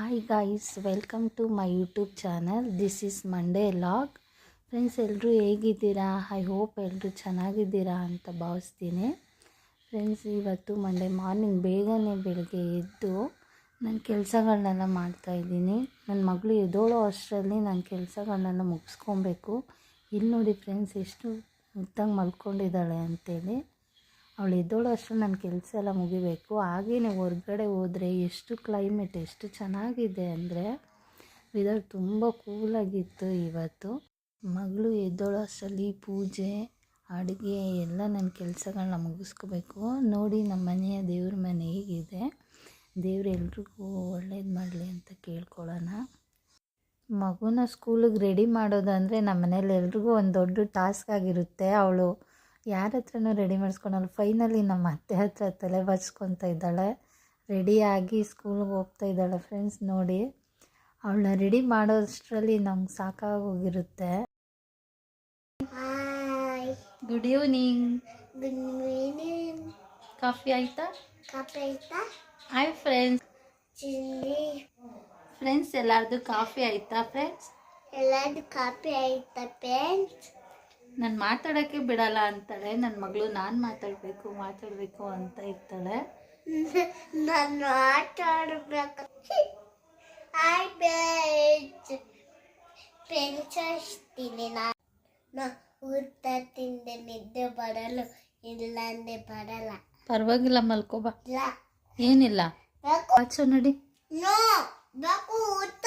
Hi guys welcome to my YouTube channel this is Monday log friends ಎಲ್ಲರೂ ಹೇಗಿದ್ದೀರಾ? I hope ಎಲ್ಲರೂ ಚೆನ್ನಾಗಿದ್ದೀರಾ ಅಂತ ಭಾವಿಸ್ತೀನಿ. ಫ್ರೆಂಡ್ಸ್ ಇವತ್ತು ಮಂಡೇ ಮಾರ್ನಿಂಗ್ ಬೇಗನೆ ಬೆಳಗ್ಗೆ ಎದ್ದು ನನ್ನ ಕೆಲಸಗಳನ್ನೆಲ್ಲ ಮಾಡ್ತಾಯಿದ್ದೀನಿ ನನ್ನ ಮಗಳು ಎದ್ದೋಳೋ ಅಷ್ಟರಲ್ಲಿ ನನ್ನ ಕೆಲಸಗಳನ್ನೆಲ್ಲ ಮುಗಿಸ್ಕೊಬೇಕು. ಇಲ್ಲಿ ನೋಡಿ ಫ್ರೆಂಡ್ಸ್ ಎಷ್ಟು ಮುದ್ದಂಗೆ ಮಲ್ಕೊಂಡಿದ್ದಾಳೆ ಅಂತೇಳಿ. ಅವಳು ಎದ್ದೋಳು ಅಷ್ಟು ನನ್ನ ಕೆಲಸ ಎಲ್ಲ ಮುಗಿಬೇಕು. ಹಾಗೇ ಹೊರಗಡೆ ಹೋದರೆ ಎಷ್ಟು ಕ್ಲೈಮೇಟ್ ಎಷ್ಟು ಚೆನ್ನಾಗಿದೆ ಅಂದರೆ ವೆದರ್ ತುಂಬ ಕೂಲಾಗಿತ್ತು ಇವತ್ತು. ಮಗಳು ಎದ್ದೋಳು ಅಷ್ಟರಲ್ಲಿ ಪೂಜೆ, ಅಡುಗೆ ಎಲ್ಲ ನನ್ನ ಕೆಲಸಗಳನ್ನ ಮುಗಿಸ್ಕೋಬೇಕು. ನೋಡಿ ನಮ್ಮ ಮನೆಯ ದೇವ್ರ ಮನೆ ಹೇಗಿದೆ. ದೇವ್ರು ಎಲ್ರಿಗೂ ಒಳ್ಳೇದು ಮಾಡಲಿ ಅಂತ ಕೇಳ್ಕೊಳ್ಳೋಣ. ಮಗುನ ಸ್ಕೂಲಿಗೆ ರೆಡಿ ಮಾಡೋದಂದರೆ ನಮ್ಮ ಮನೇಲಿ ಎಲ್ರಿಗೂ ಒಂದು ದೊಡ್ಡ ಟಾಸ್ಕ್ ಆಗಿರುತ್ತೆ. ಅವಳು ಯಾರ ಹತ್ರನೂ ರೆಡಿ ಮಾಡಿಸ್ಕೊಳಲ್ಲ. ಫೈನಲಿ ನಮ್ಮ ಅತ್ತೆ ಹತ್ರ ತಲೆ ಬಚ್ಕೊತಾ ಇದ್ದಾಳೆ. ರೆಡಿಯಾಗಿ ಸ್ಕೂಲ್ಗೆ ಹೋಗ್ತಾ ಇದ್ದಾಳೆ ಫ್ರೆಂಡ್ಸ್ ನೋಡಿ. ಅವಳನ್ನ ರೆಡಿ ಮಾಡೋಷ್ಟರಲ್ಲಿ ನಮ್ಗೆ ಸಾಕಾಗೋಗಿರುತ್ತೆ. Hi good evening good evening coffee ಆಯಿತಾ? ಕಾಫಿ ಆಯ್ತಾ? ಹಾಯ್ ಫ್ರೆಂಡ್ಸ್ ಫ್ರೆಂಡ್ಸ್ ಎಲ್ಲರದು ಕಾಫಿ ಆಯ್ತಾ ಫ್ರೆಂಡ್ಸ್ ಎಲ್ಲಾರ್ದು ಕಾಫಿ ಆಯ್ತಾ ಫ್ರೆಂಡ್ಸ್ ನಾನು ಮಾತಾಡೋಕ್ಕೆ ಬಿಡಲ್ಲ ಅಂತಾಳೆ. ನನ್ನ ಮಗಳು ನಾನು ಮಾತಾಡಬೇಕು ಮಾತಾಡಬೇಕು ಅಂತ ಇರ್ತಾಳೆ. ನಾನು ಮಾತಾಡಬೇಕು. ಐ ಫ್ರೆಂಡ್ಸ್ ಅಷ್ಟಿನಿ ನಾನು. ನಾ ಊಟ ತಿಂದೆ ನಿದ್ದೆ ಬರಲು ಇಲ್ಲಾಂದೆ ಬರಲ್ಲ. ಪರವಾಗಿಲ್ಲ ಮಲ್ಕೋಬಾ ಏನಿಲ್ಲ. ಆಚೆ ನಡಿ. ನೋ ಬೇಕು ಊಟ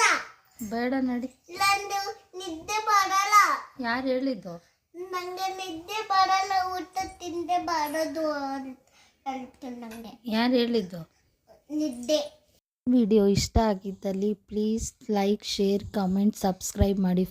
ಬೇಡ ನಡಿ. ಇಲ್ಲಾಂದೆ ನಿದ್ದೆ ಬರಲ್ಲ. ಯಾರು ಹೇಳಿದ್ದು? ನಂಗೆ ನಿದ್ದೆ ಬರಲ್ಲ ಊಟ ತಿಂದೆ ಬರೋದು ಅಂತ ನಂಗೆ. ಯಾರು ಹೇಳಿದ್ದು? ನಿದ್ದೆ. ವಿಡಿಯೋ ಇಷ್ಟ ಆಗಿದ್ದಲ್ಲಿ please like share comment subscribe ಮಾಡಿ.